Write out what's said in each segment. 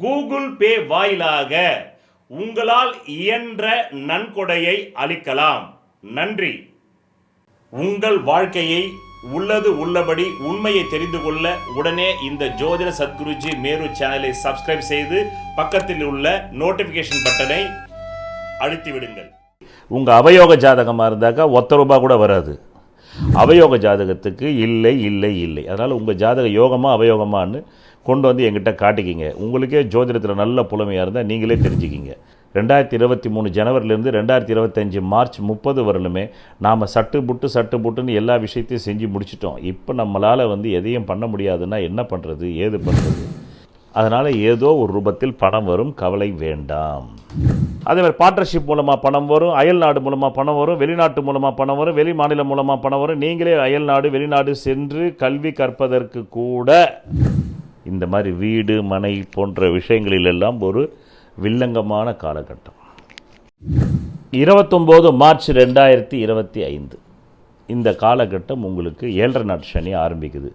Google Pay வாயிலாக உங்களால் இயன்ற நன்கொடையை அளிக்கலாம். நன்றி. உங்கள் வாழ்க்கையை உள்ளது உள்ளபடி உண்மையை தெரிந்து கொள்ள உடனே இந்த ஜோதிட சத்குருஜி மேரு சேனலை சப்ஸ்கிரைப் செய்து பக்கத்தில் உள்ள நோட்டிபிகேஷன் பட்டனை அழுத்தி விடுங்கள் உங்கள் அவயோக ஜாதகமாக இருந்தாக்கா ஒத்த ரூபா கூட வராது. அவயோக ஜாதகத்துக்கு இல்லை இல்லை இல்லை. அதனால் உங்கள் ஜாதக யோகமாக அவயோகமானு கொண்டு வந்து எங்கிட்ட காட்டிக்கிங்க. உங்களுக்கே ஜோதிடத்தில் நல்ல புலமையாக இருந்தால் நீங்களே தெரிஞ்சுக்கிங்க. ரெண்டாயிரத்தி இருபத்தி மூணு ஜனவரிலேருந்து ரெண்டாயிரத்தி இருபத்தஞ்சி மார்ச் முப்பது வரலுமே நாம் சட்டு புட்டு சட்டு புட்டுன்னு எல்லா விஷயத்தையும் செஞ்சு முடிச்சிட்டோம். இப்போ நம்மளால் வந்து எதையும் பண்ண முடியாதுன்னா என்ன பண்ணுறது ஏது பண்ணுறது அதனால் ஏதோ ஒரு ரூபத்தில் பணம் வரும் கவலை வேண்டாம். அதே மாதிரி பார்ட்னர்ஷிப் மூலமாக பணம் வரும் அயல் நாடு மூலமாக பணம் வரும் வெளிநாட்டு மூலமாக பணம் வரும் வெளி மாநிலம் மூலமாக பணம் வரும். நீங்களே அயல் நாடு வெளிநாடு சென்று கல்வி கற்பதற்கு கூட இந்த மாதிரி வீடு மனை போன்ற விஷயங்களிலெல்லாம் ஒரு வில்லங்கமான காலகட்டம். இருபத்தொம்போது மார்ச் ரெண்டாயிரத்தி இருபத்தி ஐந்து. இந்த காலகட்டம் உங்களுக்கு ஏழரை நாட் சனி ஆரம்பிக்குது.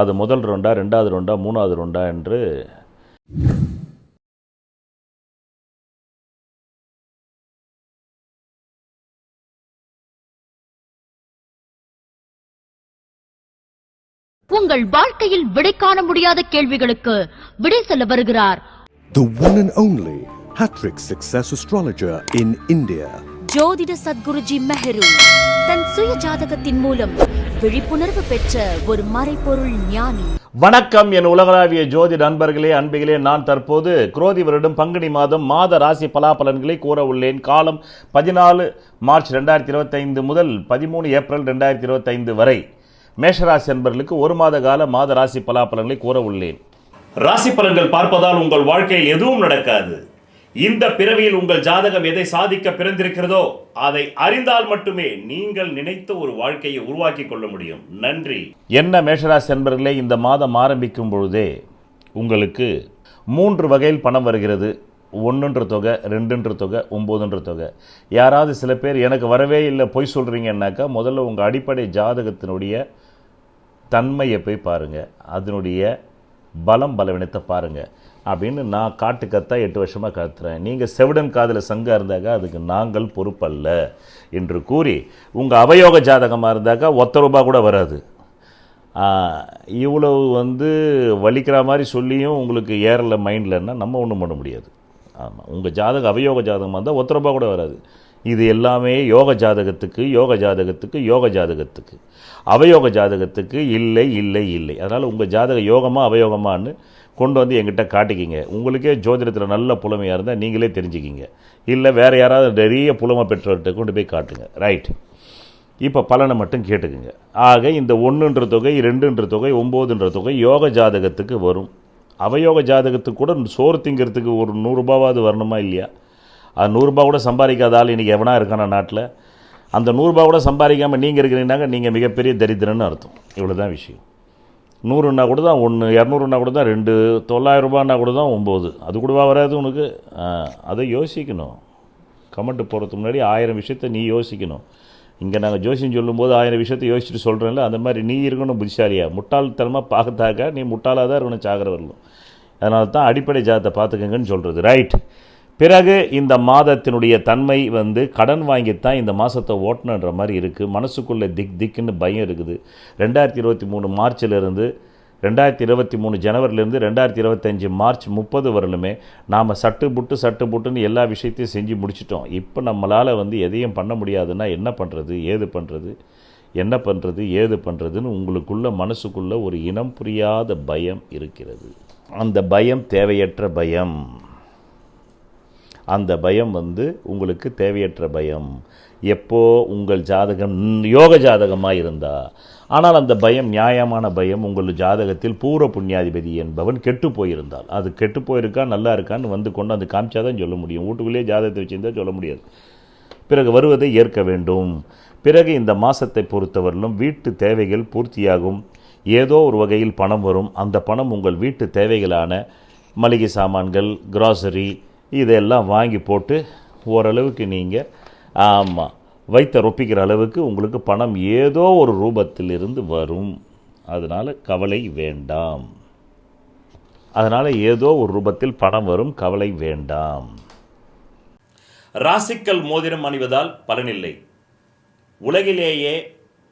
அது முதல் ரெண்டா ரெண்டாவது ரெண்டா மூணாவது ரெண்டா என்று உங்கள் வாழ்க்கையில் விடை காண முடியாத கேள்விகளுக்கு விடை சொல்ல வருகிறார். The one and only Hattrick Success Astrologer in India. ஜோதிட சத்குருஜி மெஹரு தன் சுய ஜாதகத்தின் மூலம் விழிப்புணர்வு பெற்ற ஒரு மறைபொருள் ஞானி. வணக்கம் என் உலகளாவிய ஜோதி நண்பர்களே அன்பிகளே நான் தற்போது குரோதி வருடம் பங்குனி மாதம் மாத ராசி பலாபலன்களை கூற உள்ளேன். காலம் பதினாலு மார்ச் ரெண்டாயிரத்தி இருபத்தைந்து முதல் பதிமூணு ஏப்ரல் ரெண்டாயிரத்தி இருபத்தைந்து வரை. மேஷராசி என்பவர்களுக்கு ஒரு மாத கால மாத ராசி பலாபலன்களை கூற உள்ளேன். ராசி பலன்கள் பார்ப்பதால் உங்கள் வாழ்க்கையில் எதுவும் நடக்காது. இந்த பிறவியில் உங்கள் ஜாதகம் எதை சாதிக்க பிறந்திருக்கிறதோ அதை அறிந்தால் மட்டுமே நீங்கள் நினைத்த ஒரு வாழ்க்கையை உருவாக்கி கொள்ள முடியும். நன்றி. என்ன மேஷராசி என்பர்களே இந்த மாதம் ஆரம்பிக்கும் பொழுதே உங்களுக்கு மூன்று வகையில் பணம் வருகிறது. ஒன்றுன்ற தொகை ரெண்டுன்ற தொகை ஒம்போதுன்ற தொகை. யாராவது சில பேர் எனக்கு வரவே இல்லை பொய் சொல்கிறீங்கன்னாக்கா முதல்ல உங்கள் அடிப்படை ஜாதகத்தினுடைய தன்மையை போய் பாருங்கள் அதனுடைய பலம் பலவீனத்தை பாருங்கள் அப்படின்னு நான் காட்டு கத்தா எட்டு வருஷமாக கத்துறேன். நீங்கள் செவிடன் காதில் சங்கம் இருந்தாக்கா அதுக்கு நாங்கள் பொறுப்பல்ல என்று கூறி உங்கள் அவயோக ஜாதகமாக இருந்தாக்கா ஒத்த ரூபா கூட வராது. இவ்வளவு வந்து வலிக்கிற மாதிரி சொல்லியும் உங்களுக்கு ஏறல மைண்ட்லன்னா நம்ம ஒன்றும் பண்ண முடியாது. ஆமாம் உங்கள் ஜாதகம் அவயோக ஜாதகமாக இருந்தால் ஒத்த ரூபா கூட வராது. இது எல்லாமே யோக ஜாதகத்துக்கு யோக ஜாதகத்துக்கு யோக ஜாதகத்துக்கு. அவயோக ஜாதகத்துக்கு இல்லை இல்லை இல்லை. அதனால் உங்கள் ஜாதக யோகமாக அவயோகமானு கொண்டு வந்து எங்கிட்ட காட்டிக்கிங்க. உங்களுக்கே ஜோதிடத்தில் நல்ல புலமையாக இருந்தால் நீங்களே தெரிஞ்சுக்கிங்க. இல்லை வேறு யாராவது நிறைய புலமை பெற்றவர்கிட்ட கொண்டு போய் காட்டுங்க. ரைட் இப்போ பலனை மட்டும் கேட்டுக்குங்க. ஆக இந்த ஒன்றுன்ற தொகை ரெண்டுன்ற தொகை ஒம்போதுன்ற தொகை யோக ஜாதகத்துக்கு வரும். அவயோக ஜாதகத்துக்கு கூட சோறு திங்கிறதுக்கு ஒரு நூறுரூபாவாவது வரணுமா இல்லையா? அது நூறுரூபா கூட சம்பாதிக்காத ஆள் இன்றைக்கி எவனா இருக்கானா நாட்டில்? அந்த நூறுரூபா கூட சம்பாதிக்காமல் நீங்கள் இருக்கிறீங்கன்னாங்க நீங்கள் மிகப்பெரிய தரித்திரன்னு அர்த்தம். இவ்வளோ தான் விஷயம். நூறுன்னா கூட தான் ஒன்று இரநூறுனா கூட தான் ரெண்டு தொள்ளாயிரம் ரூபான்னா கூட தான் ஒம்பது அது கூடவா வராது உனக்கு? அதை யோசிக்கணும். கமெண்ட் போகிறதுக்கு முன்னாடி ஆயிரம் விஷயத்த நீ யோசிக்கணும். இங்கே நாங்கள் ஜோசியம் சொல்லும்போது ஆயிரம் விஷயத்தை யோசிச்சுட்டு சொல்கிறேன்ல அந்த மாதிரி நீ இருக்கணும் புத்திசாலியாக முட்டாள்தனமாக பார்த்தாக்கா நீ முட்டாளாக தான் இருக்கணும் சாகரவர்களும் அதனால தான் அடிப்படை ஜாதத்தை பார்த்துக்கங்கன்னு சொல்கிறது ரைட் பிறகு இந்த மாதத்தினுடைய தன்மை வந்து கடன் வாங்கித்தான் இந்த மாதத்தை ஓட்டணுன்ற மாதிரி இருக்குது மனசுக்குள்ளே திக் திக்குன்னு பயம் இருக்குது. ரெண்டாயிரத்தி இருபத்தி மூணு மார்ச்சிலிருந்து ரெண்டாயிரத்தி இருபத்தி மூணு ஜனவரிலேருந்து ரெண்டாயிரத்தி இருபத்தஞ்சி மார்ச் முப்பது வரலுமே நாம் சட்டு புட்டு சட்டு புட்டுன்னு எல்லா விஷயத்தையும் செஞ்சு முடிச்சிட்டோம். இப்போ நம்மளால் வந்து எதையும் பண்ண முடியாதுன்னா என்ன பண்ணுறது ஏது பண்ணுறது என்ன பண்ணுறது ஏது பண்ணுறதுன்னு உங்களுக்குள்ள மனசுக்குள்ளே ஒரு இனம் புரியாத பயம் இருக்கிறது. அந்த பயம் தேவையற்ற பயம். அந்த பயம் வந்து உங்களுக்கு தேவையற்ற பயம். எப்போ உங்கள் ஜாதகம் யோக ஜாதகமாக இருந்தா ஆனால் அந்த பயம் நியாயமான பயம் உங்கள் ஜாதகத்தில் பூர்வ புண்ணியாதிபதி என்பவன் கெட்டு போயிருந்தால். அது கெட்டு போயிருக்கா நல்லா இருக்கான்னு வந்து கொண்டு வந்து காமிச்சாதான் சொல்ல முடியும். வீட்டுக்குள்ளேயே ஜாதகத்தை வச்சுருந்தா சொல்ல முடியாது. பிறகு வருவதை ஏற்க வேண்டும். பிறகு இந்த மாதத்தை பொறுத்தவரையிலும் வீட்டு தேவைகள் பூர்த்தியாகும். ஏதோ ஒரு வகையில் பணம் வரும். அந்த பணம் உங்கள் வீட்டு தேவைகளான மளிகை சாமான்கள் கிராசரி இதெல்லாம் வாங்கி போட்டு ஓரளவுக்கு நீங்கள் ஆமாம் வைத்த ரொப்பிக்கிற அளவுக்கு உங்களுக்கு பணம் ஏதோ ஒரு ரூபத்திலிருந்து வரும். அதனால் கவலை வேண்டாம். அதனால் ஏதோ ஒரு ரூபத்தில் பணம் வரும் கவலை வேண்டாம். ராசிக்கல் மோதிரம் அணிவதால் பலனில்லை. உலகிலேயே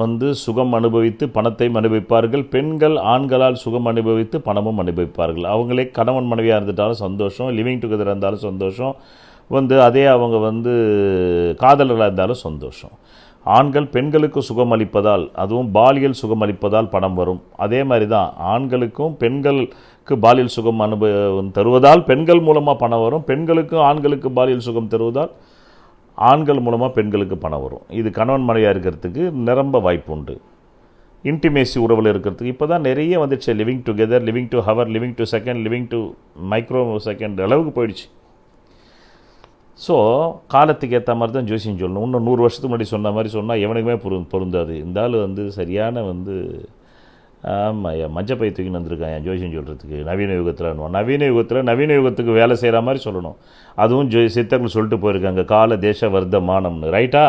வந்து சுகம் அனுபவித்து பணத்தையும் அனுபவிப்பார்கள். பெண்கள் ஆண்களால் சுகம் அனுபவித்து பணமும் அனுபவிப்பார்கள். அவங்களே கணவன் மனைவியாக இருந்துட்டாலும் சந்தோஷம் லிவிங் டுகெதர் இருந்தாலும் சந்தோஷம் வந்து அதே அவங்க வந்து காதலர்களாக இருந்தாலும் சந்தோஷம். ஆண்கள் பெண்களுக்கு சுகம் அளிப்பதால் அதுவும் பாலியல் சுகம் அளிப்பதால் பணம் வரும். அதே மாதிரி தான் ஆண்களுக்கும் பெண்களுக்கு பாலியல் சுகம் அனுபவம் தருவதால் பெண்கள் மூலமாக பணம் வரும். பெண்களுக்கும் ஆண்களுக்கு பாலியல் சுகம் தருவதால் ஆண்கள் மூலமாக பெண்களுக்கு பணம் வரும். இது கணவன் மனைவியாக இருக்கிறதுக்கு நிரம்ப வாய்ப்பு உண்டு. இன்டிமேசி உறவில் இருக்கிறதுக்கு இப்போ தான் நிறைய வந்துடுச்சு living together living to hour living to second living to micro second அளவுக்கு போயிடுச்சு. ஸோ காலத்துக்கு ஏற்ற மாதிரி தான் ஜோசியம் சொல்லணும். இன்னும் நூறு வருஷத்துக்கு முன்னாடி சொன்ன மாதிரி சொன்னால் எவனுக்குமே பொரு பொருந்தாது. இந்த ஆள் வந்து சரியான வந்து ஆமாம் மஞ்சப்பை தூக்கின்னு வந்திருக்கான் என் ஜோசியம் சொல்கிறதுக்கு நவீன யுகத்தில் நவீன யுகத்தில் நவீன யுகத்துக்கு வேலை செய்கிற மாதிரி சொல்லணும். அதுவும் ஜோ சித்தர்கள் சொல்லிட்டு போயிருக்காங்க கால தேச வர்த்தமானம்னு. ரைட்டா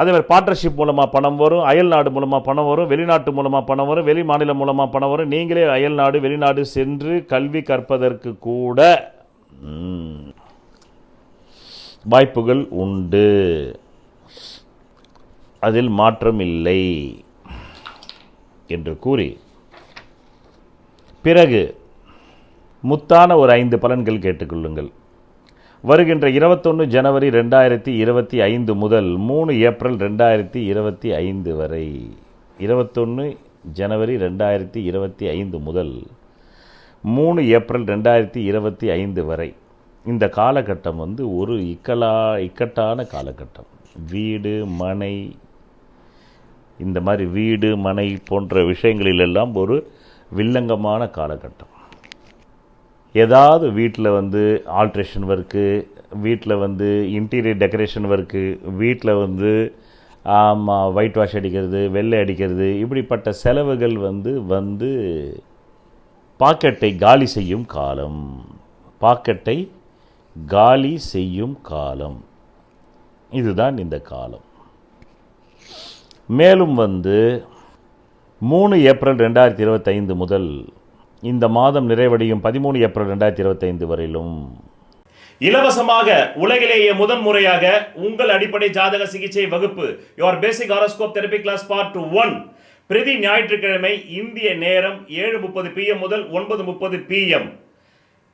அதே மாதிரி பார்ட்னர்ஷிப் மூலமாக பணம் வரும் அயல் நாடு மூலமாக பணம் வரும் வெளிநாட்டு மூலமாக பணம் வரும் வெளி மாநிலம் மூலமாக பணம் வரும். நீங்களே அயல் நாடு வெளிநாடு சென்று கல்வி கற்பதற்கு கூட வாய்ப்புகள் உண்டு. அதில் மாற்றம் இல்லை. என்று கூறி பிறகு முத்தான ஒரு ஐந்து பலன்கள் கேட்டுக்கொள்ளுங்கள். வருகின்ற இருபத்தொன்று ஜனவரி ரெண்டாயிரத்தி இருபத்தி ஐந்து முதல் மூணு ஏப்ரல் ரெண்டாயிரத்தி இருபத்தி ஐந்து வரை இருபத்தொன்று ஜனவரி ரெண்டாயிரத்தி இருபத்தி ஐந்து முதல் மூணு ஏப்ரல் ரெண்டாயிரத்தி இருபத்தி ஐந்து வரை இந்த காலகட்டம் வந்து ஒரு இக்கலா இக்கட்டான காலகட்டம். வீடு மனை இந்த மாதிரி வீடு மனை போன்ற விஷயங்களிலெல்லாம் ஒரு வில்லங்கமான காலகட்டம். ஏதாவது வீட்டில் வந்து ஆல்ட்ரேஷன் ஒர்க்கு வீட்டில் வந்து இன்டீரியர் டெக்கரேஷன் ஒர்க்கு வீட்டில் வந்து ஆமாம் ஒயிட் வாஷ் அடிக்கிறது வெள்ளை அடிக்கிறது இப்படிப்பட்ட செலவுகள் வந்து வந்து பாக்கெட்டை காலி செய்யும் காலம். பாக்கெட்டை காலி செய்யும் காலம். இதுதான் இந்த காலம். மேலும் வந்து மூணு ஏப்ரல் ரெண்டாயிரத்தி இருபத்தைந்து முதல் இந்த மாதம் நிறைவடையும் பதிமூணு ஏப்ரல் ரெண்டாயிரத்தி இருபத்தைந்து வரையிலும். இலவசமாக உலகிலேயே முதன் முறையாக உங்கள் அடிப்படை ஜாதக சிகிச்சை வகுப்பு your basic horoscope therapy class part one பிரதி ஞாயிற்றுக்கிழமை இந்திய நேரம் ஏழு முப்பது பிஎம் முதல் ஒன்பது முப்பது பிஎம்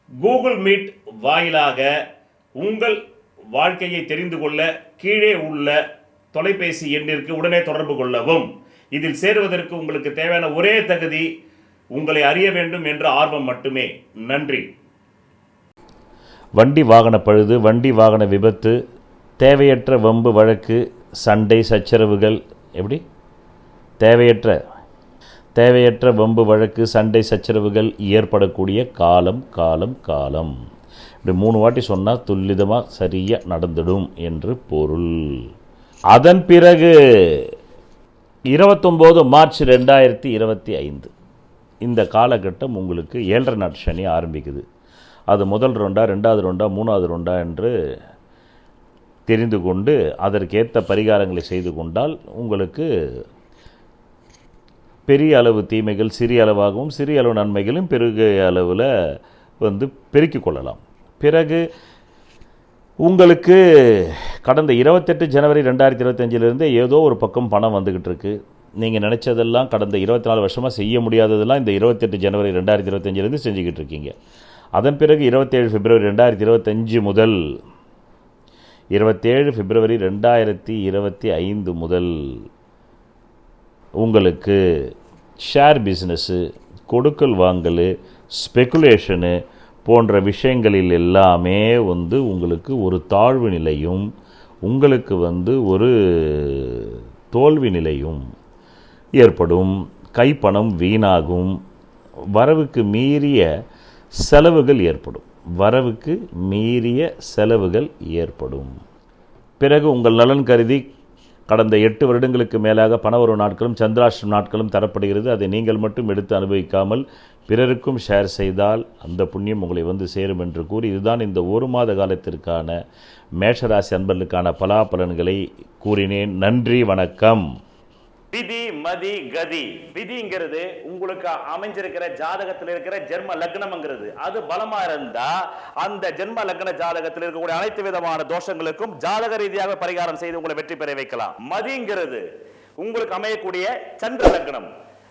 கூகுள் மீட் வாயிலாக உங்கள் வாழ்க்கையை தெரிந்து கொள்ள கீழே உள்ள தொலைபேசி எண்ணிற்கு உடனே தொடர்பு கொள்ளவும். இதில் சேருவதற்கு உங்களுக்கு தேவையான ஒரே தகுதி உங்களை அறிய வேண்டும் என்ற ஆர்வம் மட்டுமே. நன்றி. வண்டி வாகன பழுது வண்டி வாகன விபத்து தேவையற்ற வம்பு வழக்கு சண்டை சச்சரவுகள் எப்படி? தேவையற்ற தேவையற்ற வம்பு வழக்கு சண்டை சச்சரவுகள் ஏற்படக்கூடிய காலம் காலம் காலம். இப்படி மூணு வாட்டி சொன்னால் துல்லிதமாக சரியாக நடந்துடும் என்று பொருள். அதன் பிறகு இருபத்தொம்போது மார்ச் ரெண்டாயிரத்தி இருபத்தி ஐந்து. இந்த காலகட்டம் உங்களுக்கு ஏழரை நாட் சனி ஆரம்பிக்குது. அது முதல் ரொண்டா ரெண்டாவது ரொண்டா மூணாவது ரொண்டா என்று தெரிந்து கொண்டு அதற்கேற்ற பரிகாரங்களை செய்து கொண்டால் உங்களுக்கு பெரிய அளவு தீமைகள் சிறிய அளவாகவும் சிறிய அளவு நன்மைகளும் பெருகிய அளவில் வந்து பெருக்கிக் கொள்ளலாம். பிறகு உங்களுக்கு கடந்த இருபத்தெட்டு ஜனவரி ரெண்டாயிரத்தி இருபத்தஞ்சிலிருந்து ஏதோ ஒரு பக்கம் பணம் வந்துக்கிட்டு இருக்கு. நீங்கள் நினச்சதெல்லாம் கடந்த இருபத்தி நாலு வருஷமாக செய்ய முடியாததெல்லாம் இந்த இருபத்தெட்டு ஜனவரி ரெண்டாயிரத்தி இருபத்தஞ்சிலேருந்து செஞ்சுக்கிட்டு இருக்கீங்க. அதன் பிறகு இருபத்தேழு பிப்ரவரி ரெண்டாயிரத்தி இருபத்தஞ்சு முதல் இருபத்தேழு பிப்ரவரி ரெண்டாயிரத்தி இருபத்தி ஐந்து முதல் உங்களுக்கு ஷேர் பிஸ்னஸ்ஸு கொடுக்கல் வாங்கல் ஸ்பெகுலேஷனு போன்ற விஷயங்களில் எல்லாமே வந்து உங்களுக்கு ஒரு தாழ்வு நிலையும் உங்களுக்கு வந்து ஒரு தோல்வி நிலையும் ஏற்படும். கைப்பணம் வீணாகும். வரவுக்கு மீறிய செலவுகள் ஏற்படும். வரவுக்கு மீறிய செலவுகள் ஏற்படும். பிறகு உங்கள் நலன் கருதி கடந்த எட்டு வருடங்களுக்கு மேலாக பணவரவு நாட்களும் சந்திராஷ்டம் நாட்களும் தரப்படுகிறது. அதை நீங்கள் மட்டும் எடுத்து அனுபவிக்காமல் பிறருக்கும் ஷேர் செய்தால் அந்த புண்ணியம் உங்களை வந்து சேரும் என்று கூறி இதுதான் இந்த ஒரு மாத காலத்திற்கான மேஷராசி அன்பர்களுக்கான பலாபலன்களை கூறினேன். நன்றி வணக்கம். விதி மதி கதி. விதிங்கிறது உங்களுக்கு அமைஞ்சிருக்கிற ஜாதகத்தில் இருக்கிற ஜென்ம லக்னம்ங்கிறது. அது பலமா இருந்தா அந்த ஜென்ம லக்ன ஜாதகத்தில் இருக்கக்கூடிய அனைத்து விதமான தோஷங்களுக்கும் ஜாதக ரீதியாக பரிகாரம் செய்து உங்களை வெற்றி பெற வைக்கலாம். மதிங்கிறது உங்களுக்கு அமையக்கூடிய சந்திர லக்னம்.